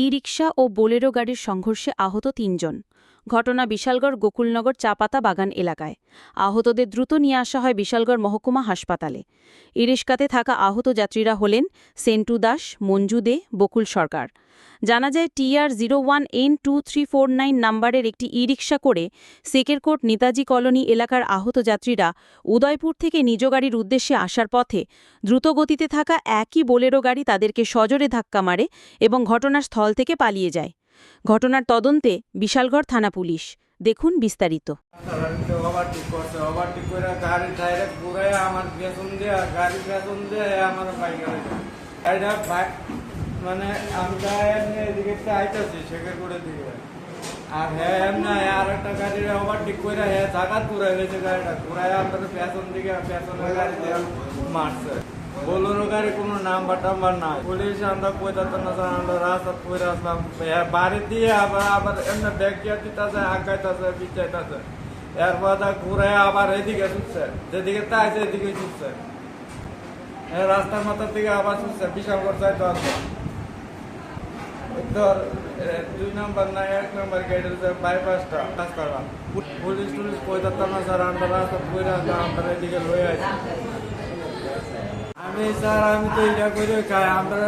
ই রিকশা ও Bolero গাড়ির সংঘর্ষে আহত তিনজন। ঘটনা বিশালগড় গোকুলনগর চাপাতা বাগান এলাকায়। আহতদের দ্রুত নিয়ে আসা হয় বিশালগড় মহকুমা হাসপাতালে। ইরিশকাতে থাকা আহত যাত্রীরা হলেন সেন্টু দাস, মঞ্জু দে, বকুল সরকার। জানা যায় TR zero one N two three four nine নাম্বারের একটি ই রিক্সা করে সেকেরকোট নেতাজি কলোনি এলাকার আহত যাত্রীরা উদয়পুর থেকে নিজ গাড়ির উদ্দেশ্যে আসার পথে দ্রুতগতিতে থাকা একই বোলেরো গাড়ি তাদেরকে সজোরে ধাক্কা মারে এবং ঘটনার স্থল থেকে পালিয়ে যায়। ঘটনার তদন্তে বিশালগড় থানা পুলিশ। দেখুন বিস্তারিত। দিয়ে দিয়ে আমার মানে আমরা এমনি এদিকে আইতেছি সেকে করে দিকে। আর হ্যাঁ এমনি আর একটা গাড়ি ওভারটেক করে হ্যাঁ জাগাত ঘুরে গেছে গাড়িটা। ঘুরায় আমাদের পেছন দিকে পেছনের গাড়ি দিয়ে মারছে। বোলোরো গাড়ি কোনো নাম্বার টাম্বার নাই। পুলিশ আমরা কইতাম না আমরা রাস্তা কইরা আসলাম। হ্যাঁ, বাড়ি দিয়ে আবার আবার এমনি ব্যাগ গিয়ে দিতেছে আগাইতেছে পিছাইতেছে এরপর তা ঘুরে আবার এদিকে ছুটছে। যেদিকে তাইছে এদিকে ছুটছে। এই রাস্তার মাথার দিকে আবার ছুটছে বিশাল করে যাইতে আসবে দুই না, এক পুলিশ আমি, স্যার, আমি তো এটা করে খাই, আমরা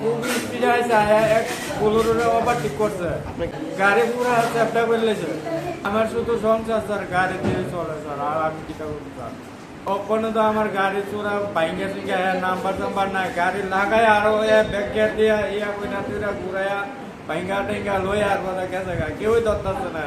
খুব স্পিডে আছে এক পোলোরে করছে। গাড়ি পুরো চ্যাপটা করলেছে আমার শুধু সংসার, স্যার, গাড়ি দিয়ে চলে, স্যার, আর আমি কিটা করব স্যার? ওখানে তো আমার গাড়ি চোরা বাইঙ্গে সিঙ্গে নাম্বার টাম্বার নাই। গাড়ি লাগাই আরও গেট দিয়ে ইয়া কইনা তুইরা ঘুরাইয়া বাইঙ্গা টেঙ্গা লই আর কথা গেছে গা কেউই দত্তাছে না